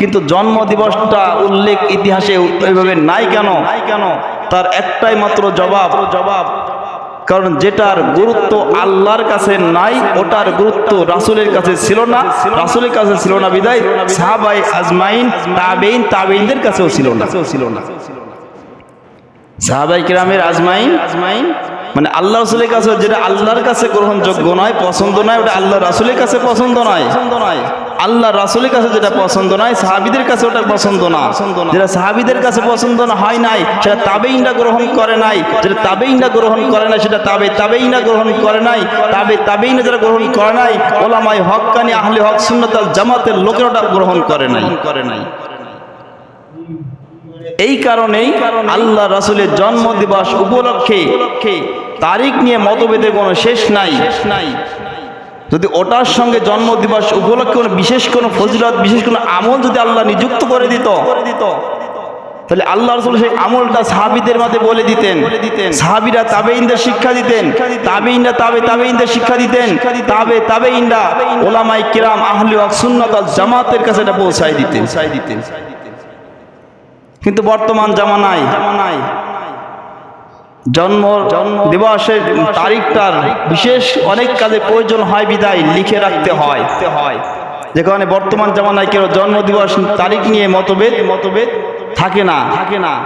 কিন্তু জন্ম দিবসটা উল্লেখ ইতিহাসে ওইভাবে নাই কেন? নাই কেন তার একটাই মাত্র জবাব। জবাব কারণ যেটার গুরুত্ব আল্লাহর কাছে নাই, ওটার গুরুত্ব রাসুলের কাছে ছিল না। রাসুলের কাছে ছিল না বিদায় সাহাবাই আজমাইন তাবেইন তাবেইনদের কাছেও ছিল না। ছিল না সাহাবাই কিরামের আজমাইন আজমাইন মানে আল্লাহ রসুলের কাছে যেটা আল্লাহর কাছে গ্রহণযোগ্য নয়, পছন্দ নয়, ওটা আল্লাহ রাসুলের কাছে পছন্দ নয়। আল্লাহ রাসুলের কাছে যেটা পছন্দ নয়, সাহাবিদের কাছে ওটা পছন্দ না। যেটা সাহাবিদের কাছে পছন্দ না, হয় নাই, সেটা তাবেইনরা গ্রহণ করে নাই। যেটা তাবেইনরা গ্রহণ করে নাই, সেটা তাবে তাবেইনরা গ্রহণ করে নাই। তাবে তাবেইনরা যারা গ্রহণ করে নাই ওলামাই হক্কানি আহলে হক সুন্নতাল জামাতের লোকের ওটা গ্রহণ করে নাই। করে নাই এই কারণেই আল্লাহ রাসুলের জন্ম দিবস উপলক্ষে তারিখ নিয়ে মতভেদের কোনো শেষ নাই। শেষ নাই। যদি ওটার সঙ্গে জন্ম দিবস উপলক্ষে কোনো বিশেষ কোনো ফজিলত বিশেষ কোনো আমল যদি আল্লাহ নিযুক্ত করে দিত দিত তাহলে আল্লাহ রসুল সেই আমলটা সাহাবিদের মধ্যে বলে দিতেন। সাহাবিরা তাবেইনদের শিক্ষা দিতেন। তাবেইনরা তাবে তাবেইনদের শিক্ষা দিতেন। তাবে তাবেইনরা ওলামাই কিরাম আহলি সুন্নাত আল জামাতের কাছে এটা পৌঁছায় দিতেন। কিন্তু বর্তমান জামানায় জামানায় জন্ম জন্ম দিবসের তারিখটার বিশেষ অনেক কাজে প্রয়োজন হয় বিদায় লিখে রাখতে হয়। হয়। যেখানে বর্তমান জামানায় কেউ জন্ম দিবস তারিখ নিয়ে মতভেদ মতভেদ থাকে না। থাকে না।